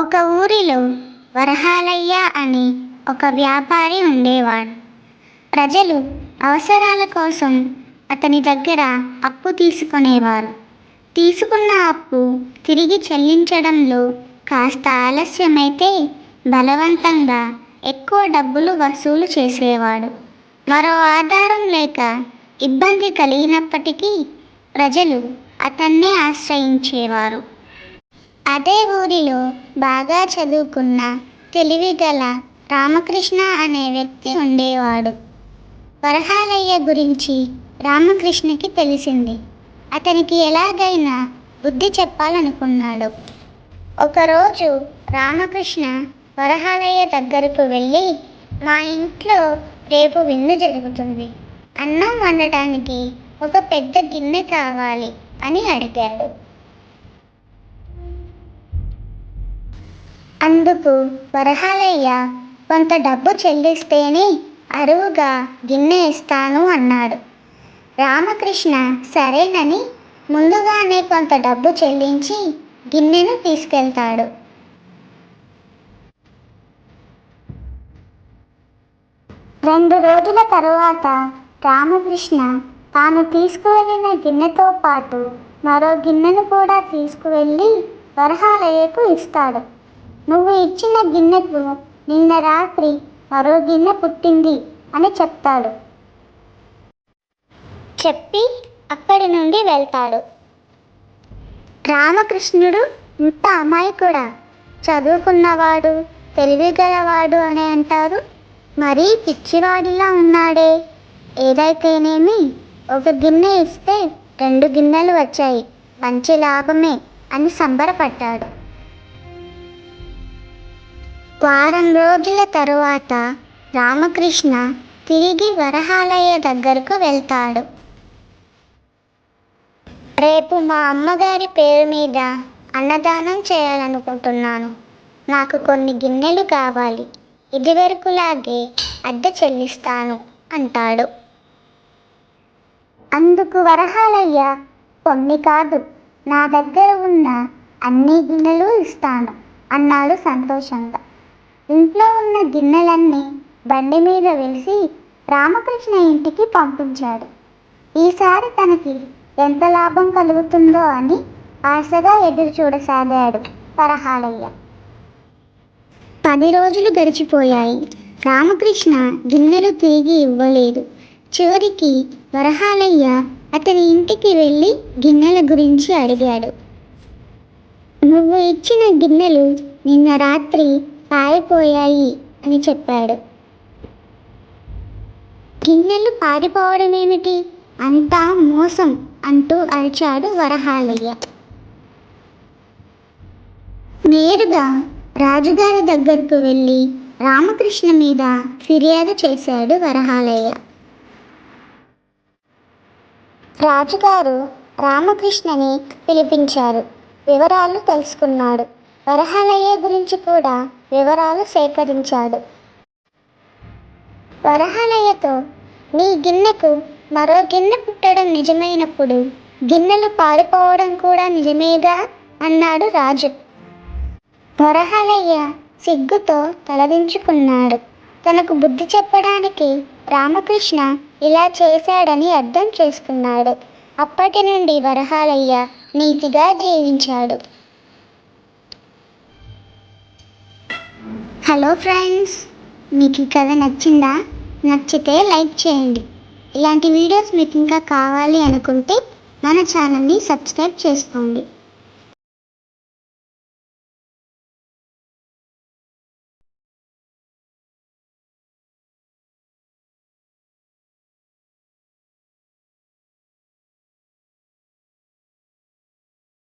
ఒక ఊరిలో వరహాలయ్య అని ఒక వ్యాపారి ఉండేవాడు. ప్రజలు అవసరాల కోసం అతని దగ్గర అప్పు తీసుకునేవారు. తీసుకున్న అప్పు తిరిగి చెల్లించడంలో కాస్త ఆలస్యమైతే బలవంతంగా ఎక్కువ డబ్బులు వసూలు చేసేవాడు. మరో ఆధారం లేక ఇబ్బంది కలిగినప్పటికీ ప్రజలు అతన్నే ఆశ్రయించేవారు. అదే ఊరిలో బాగా చదువుకున్న తెలివిగల రామకృష్ణ అనే వ్యక్తి ఉండేవాడు. వరహాలయ్య గురించి రామకృష్ణకి తెలిసింది. అతనికి ఎలాగైనా బుద్ధి చెప్పాలనుకున్నాడు. ఒకరోజు రామకృష్ణ వరహాలయ్య దగ్గరకు వెళ్ళి మా ఇంట్లో రేపు విందు జరుగుతుంది. అన్నం వండటానికి ఒక పెద్ద గిన్నె కావాలి అని అడిగాడు. అందుకు వరహాలయ్య కొంత డబ్బు చెల్లిస్తేనే అరువుగా గిన్నె ఇస్తాను అన్నాడు. రామకృష్ణ సరేనని ముందుగానే కొంత డబ్బు చెల్లించి గిన్నెను తీసుకెళ్తాడు. రెండు రోజుల తరువాత రామకృష్ణ తాను తీసుకువెళ్ళిన గిన్నెతో పాటు మరో గిన్నెను కూడా తీసుకువెళ్ళి వరహాలయ్యకు ఇస్తాడు. నువ్వు ఇచ్చిన గిన్నెకు నిన్న రాత్రి మరో గిన్నె పుట్టింది అని చెప్తాడు. చెప్పి అక్కడి నుండి వెళ్తాడు. రామకృష్ణుడు ఇంత అమాయకుడా? చదువుకున్నవాడు తెలివిగలవాడు అని అంటారు. మరీ పిచ్చివాడిలా ఉన్నాడే. ఏదైతేనేమి? ఒక గిన్నె ఇస్తే రెండు గిన్నెలు వచ్చాయి. మంచి లాభమే అని సంబరపడ్డాడు. వారం రోజుల తరువాత రామకృష్ణ తిరిగి వరహాలయ్య దగ్గరకు వెళ్తాడు. రేపు మా అమ్మగారి పేరు మీద అన్నదానం చేయాలనుకుంటున్నాను. నాకు కొన్ని గిన్నెలు కావాలి. ఇదివరకులాగే అద్దె చెల్లిస్తాను అంటాడు. అందుకు వరహాలయ్య కొన్ని కాదు. నా దగ్గర ఉన్న అన్ని గిన్నెలు ఇస్తాను అన్నాడు సంతోషంగా. ఇంట్లో ఉన్న గిన్నెలన్నీ బండి మీద వేసి రామకృష్ణ ఇంటికి పంపించాడు. ఈసారి తనకి ఎంత లాభం కలుగుతుందో అని ఆశగా ఎదురు చూడసాగాడు వరహాలయ్య పది రోజులు గడిచిపోయాయి. రామకృష్ణ గిన్నెలు తిరిగి ఇవ్వలేదు. చివరికి వరహాలయ్య అతని ఇంటికి వెళ్ళి గిన్నెల గురించి అడిగాడు. నువ్వు ఇచ్చిన గిన్నెలు నిన్న రాత్రి పారిపోయాయి అని చెప్పాడు. గిన్నెలు పారిపోవడం ఏమిటి? అంతా మోసం అంటూ అరిచాడు వరహాలయ్య. నేరుగా రాజుగారి దగ్గరకు వెళ్ళి రామకృష్ణ మీద ఫిర్యాదు చేశాడు వరహాలయ్య. రాజుగారు రామకృష్ణని పిలిపించారు. వివరాలు తెలుసుకున్నాడు. వరహాలయ్య గురించి కూడా వివరాలు సేకరించాడు. వరహాలయ్యతో నీ గిన్నెకు మరో గిన్నె పుట్టడం నిజమైనప్పుడు గిన్నెలు పారిపోవడం కూడా నిజమేగా అన్నాడు రాజు. వరహాలయ్య సిగ్గుతో తలదించుకున్నాడు. తనకు బుద్ధి చెప్పడానికి రామకృష్ణ ఇలా చేశాడని అర్థం చేసుకున్నాడు. అప్పటి నుండి వరహాలయ్య నీతిగా జీవించాడు. హలో ఫ్రెండ్స్ మీకు ఈ కథ నచ్చిందా? నచ్చితే లైక్ చేయండి. ఇలాంటి వీడియోస్ మీకు ఇంకా కావాలి అనుకుంటే మన ఛానల్ని సబ్స్క్రైబ్ చేసుకోండి.